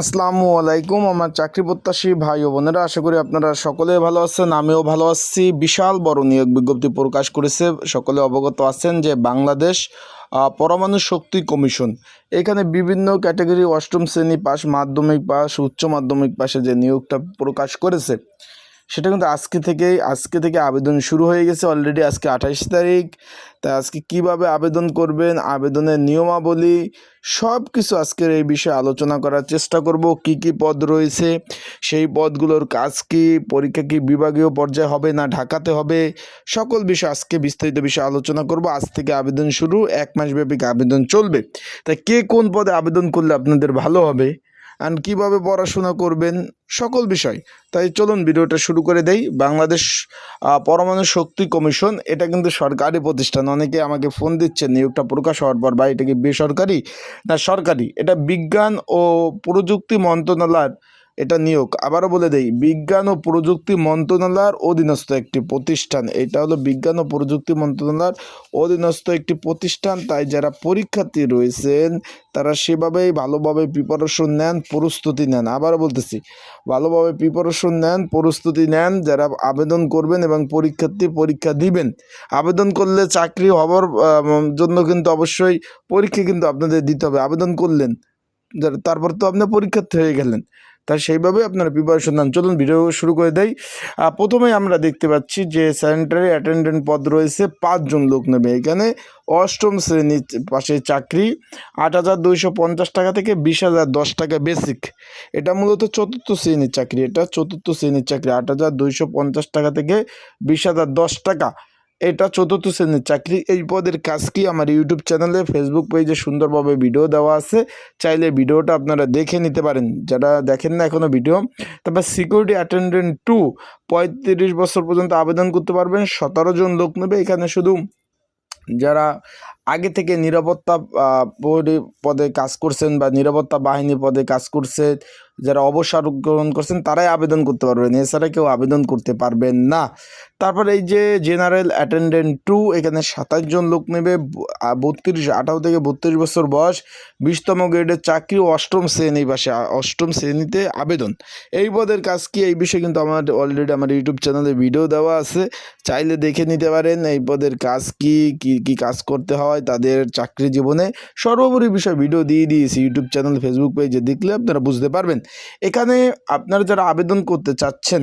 আসসালামু আলাইকুম, আমার চাকরি প্রত্যাশী ভাই ও বোনেরা, আশা করি আপনারা সকলে ভালো আছেন, আমিও ভালো আছি। বিশাল বড় নিয়োগ বিজ্ঞপ্তি প্রকাশ করেছে, সকলে অবগত আছেন যে বাংলাদেশ পরমাণু শক্তি কমিশন। এখানে বিভিন্ন ক্যাটাগরি অষ্টম শ্রেণি পাস, মাধ্যমিক পাস, উচ্চ মাধ্যমিক পাশে যে নিয়োগটা প্রকাশ করেছে সেটা কিন্তু আজকে থেকেই, আজকে থেকে আবেদন শুরু হয়ে গেছে অলরেডি আজকে আঠাইশ তারিখ। তা আজকে কীভাবে আবেদন করবেন, আবেদনের নিয়মাবলী সব কিছু আজকের এই বিষয়ে আলোচনা করার চেষ্টা করব। কি কি পদ রয়েছে, সেই পদগুলোর কাজ কি, পরীক্ষা কি বিভাগীয় পর্যায়ে হবে না ঢাকাতে হবে, সকল বিষয় আজকে বিস্তারিত বিষয়ে আলোচনা করব। আজ থেকে আবেদন শুরু, এক মাস ব্যাপী আবেদন চলবে। তাই কে কোন পদে আবেদন করলে আপনাদের ভালো হবে? অ্যান্ড কীভাবে পড়াশোনা করবেন সকল বিষয়। তাই চলুন ভিডিওটা শুরু করে দেই। বাংলাদেশ পরমাণু শক্তি কমিশন, এটা কিন্তু সরকারি প্রতিষ্ঠান। অনেকে আমাকে ফোন দিচ্ছেন নিয়োগটা প্রকাশ হওয়ার পর বা এটা কি বেসরকারি? না, সরকারি। এটা বিজ্ঞান ও প্রযুক্তি মন্ত্রণালয়ের এটা নিয়োগ। আবারও বলে দেই, বিজ্ঞান ও প্রযুক্তি মন্ত্রণালয়ের অধীনস্থ একটি প্রতিষ্ঠান। এটা হলো বিজ্ঞান ও প্রযুক্তি মন্ত্রণালয়ের অধীনস্থ একটি প্রতিষ্ঠান। তাই যারা পরীক্ষার্থী রয়েছেন, তারা সেভাবেই ভালোভাবে প্রিপারেশন নেন, প্রস্তুতি নেন। আবারও বলতেছি, ভালোভাবে প্রিপারেশন নেন, প্রস্তুতি নেন, যারা আবেদন করবেন এবং পরীক্ষার্থী পরীক্ষা দিবেন। আবেদন করলে চাকরি হওয়ার জন্য কিন্তু অবশ্যই পরীক্ষা কিন্তু আপনাদের দিতে হবে। আবেদন করলেন তারপর তো আপনি পরীক্ষার্থী হয়ে গেলেন। তাই সেইভাবে আপনারা প্রিপারেশন নেন চলুন ভিডিও শুরু করে দেয় আহ, প্রথমেই আমরা দেখতে পাচ্ছি যে স্যানিটারি অ্যাটেন্ডেন্ট পদ রয়েছে পাঁচজন লোক নেবে। এখানে অষ্টম শ্রেণির পাশে চাকরি আট হাজার দুইশো পঞ্চাশ টাকা থেকে বিশ হাজার দশ টাকা বেসিক এটা মূলত চতুর্থ শ্রেণির চাকরি এটা চতুর্থ শ্রেণির চাকরি আট হাজার দুইশো পঞ্চাশ টাকা থেকে বিশ হাজার দশ টাকা। এটা চতুর্থ শ্রেণির চাকরি। এই পদের কাজ কি? আমার ইউটিউব চ্যানেলে ফেসবুক পেজে সুন্দরভাবে ভিডিও দেওয়া আছে। চাইলে ভিডিওটা আপনারা দেখে নিতে পারেন। যারা দেখেন না এখনও ভিডিও তারপর সিকিউরিটি অ্যাটেন্ডেন্ট টু পঁয়ত্রিশ বছর পর্যন্ত আবেদন করতে পারবেন। সতেরো জন লোক নেবে এখানে শুধু। যারা আগে থেকে নিরাপত্তা পদে কাজ করছেন বা নিরাপত্তা বাহিনী পদে কাজ করছে যারা অবসর গ্রহণ করছেন, তারাই আবেদন করতে পারবেন। এছাড়া কেউ আবেদন করতে পারবেন না। তারপর এই যে জেনারেল অ্যাটেন্ডেন্ট টু, এখানে সাতাশ জন লোক নেবে। বত্রিশ, আঠারো থেকে বত্রিশ বছর বয়স, বিশতম গ্রেডের চাকরি অষ্টম শ্রেণি পাশে অষ্টম শ্রেণীতে আবেদন। এই পদের কাজ কি? এই বিষয়ে কিন্তু আমার অলরেডি আমার ইউটিউব চ্যানেলে ভিডিও দেওয়া আছে। চাইলে দেখে নিতে পারেন এই পদের কাজ কি কি কি কাজ করতে হয়, তাদের চাকরি জীবনে। সর্বোপরি বিষয় ভিডিও দিয়ে দিয়েছি ইউটিউব চ্যানেল ফেসবুক পেজে দেখলে আপনারা বুঝতে পারবেন। এখানে আপনারা যারা আবেদন করতে চাচ্ছেন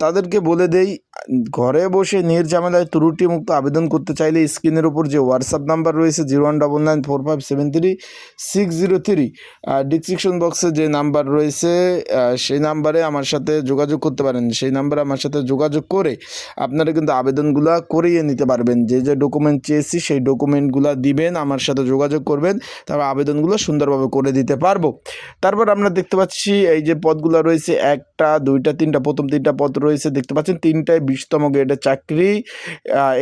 তাদেরকে বলে দেই, ঘরে বসে নির্ঝামেলায় ত্রুটিমুক্ত আবেদন করতে চাইলে স্ক্রিনের উপর যে হোয়াটসঅ্যাপ নাম্বার রয়েছে zero one double nine four five seven three six zero three আর ডিসক্রিপশন বক্সে যে নাম্বার রয়েছে সেই নাম্বারে আমার সাথে যোগাযোগ করতে পারেন। সেই নাম্বারে আমার সাথে যোগাযোগ করে আপনারা কিন্তু আবেদনগুলো করিয়ে নিতে পারবেন। যে যে ডকুমেন্ট চেয়েছি সেই ডকুমেন্টগুলো দিবেন, আমার সাথে যোগাযোগ করবেন, তারপর আবেদনগুলো সুন্দরভাবে করে দিতে পারব। তারপর আমরা দেখতে পাচ্ছি এই যে পদগুলো রয়েছে একটা দুইটা, তিনটা, প্রথম তিনটা পদ রয়েছে, দেখতে পাচ্ছেন তিনটায় বিশতম গ্রেডের চাকরি।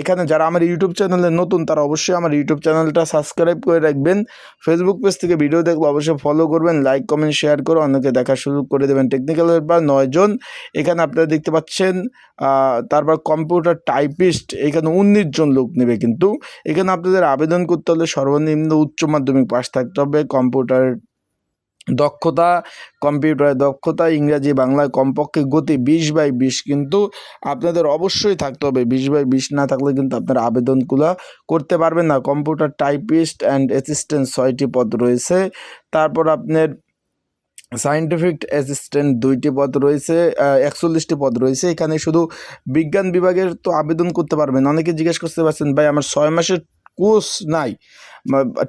এখানে যারা আমার ইউটিউব চ্যানেলে নতুন, তারা অবশ্যই আমার ইউটিউব চ্যানেলটা সাবস্ক্রাইব করে রাখবেন। ফেসবুক পেজ থেকে ভিডিও দেখলে অবশ্যই ফলো করবেন লাইক কমেন্ট শেয়ার করে অন্যকে দেখা শুরু করে দেবেন। টেকনিক্যাল হেল্পার নয়জন এখানে আপনারা দেখতে পাচ্ছেন তারপর কম্পিউটার টাইপিস্ট এখানে উনিশ জন লোক নেবে কিন্তু। এখানে আপনাদের আবেদন করতে হলে সর্বনিম্ন উচ্চ মাধ্যমিক পাস থাকতে হবে কম্পিউটার দক্ষতা কম্পিউটারের দক্ষতা, ইংরাজি বাংলায় কমপক্ষে গতি বিশ বাই বিশ কিন্তু আপনাদের অবশ্যই থাকতে হবে। বিশ বাই বিশ না থাকলে কিন্তু আপনারা আবেদনগুলো করতে পারবেন না। কম্পিউটার টাইপিস্ট অ্যান্ড অ্যাসিস্ট্যান্ট ছয়টি পদ রয়েছে। তারপর আপনার সায়েন্টিফিক অ্যাসিস্ট্যান্ট দুইটি পদ রয়েছে একচল্লিশটি পদ রয়েছে। এখানে শুধু বিজ্ঞান বিভাগের তো আবেদন করতে পারবেন। অনেকে জিজ্ঞেস করতে পারছেন, ভাই, আমার ছয় মাসের কোর্স নাই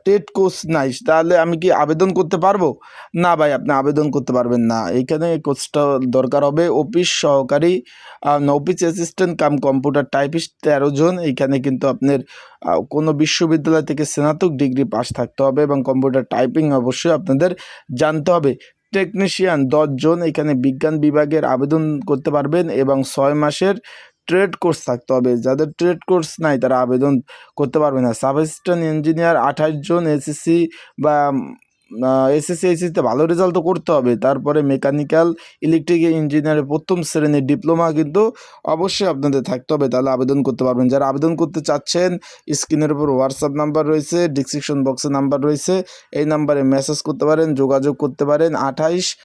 টেট কোর্স নাই, তাহলে আমি কি আবেদন করতে পারব? না ভাই, আপনি আবেদন করতে পারবেন না। এইখানে কোর্সটা দরকার হবে অফিস সহকারী office assistant cum computer typist তেরো জন। এইখানে কিন্তু আপনার কোনো বিশ্ববিদ্যালয় থেকে স্নাতক ডিগ্রি পাস থাকতে হবে এবং কম্পিউটার টাইপিং অবশ্যই আপনাদের জানতে হবে। টেকনিশিয়ান জন এখানে বিজ্ঞান বিভাগের আবেদন করতে পারবেন এবং ছয় মাসের ট্রেড কোর্স থাকতে হবে। যাদের ট্রেড কোর্স নাই, তারা আবেদন করতে পারবে না। সাব অ্যাসিস্ট্যান্ট ইঞ্জিনিয়ার আঠাশ জন এসএসসি বা এসএসসি এসএসসিতে ভালো রেজাল্ট তো করতে হবে। তারপরে মেকানিক্যাল ইলেকট্রিক ইঞ্জিনিয়ারের প্রথম শ্রেণির ডিপ্লোমা কিন্তু অবশ্যই আপনাদের থাকতে হবে। তাহলে আবেদন করতে পারবেন। যারা আবেদন করতে চাচ্ছেন, স্ক্রিনের উপর হোয়াটসঅ্যাপ নাম্বার রয়েছে ডিসক্রিপশন বক্সে নাম্বার রয়েছে। এই নাম্বারে মেসেজ করতে পারেন, যোগাযোগ করতে পারেন। আঠাইশ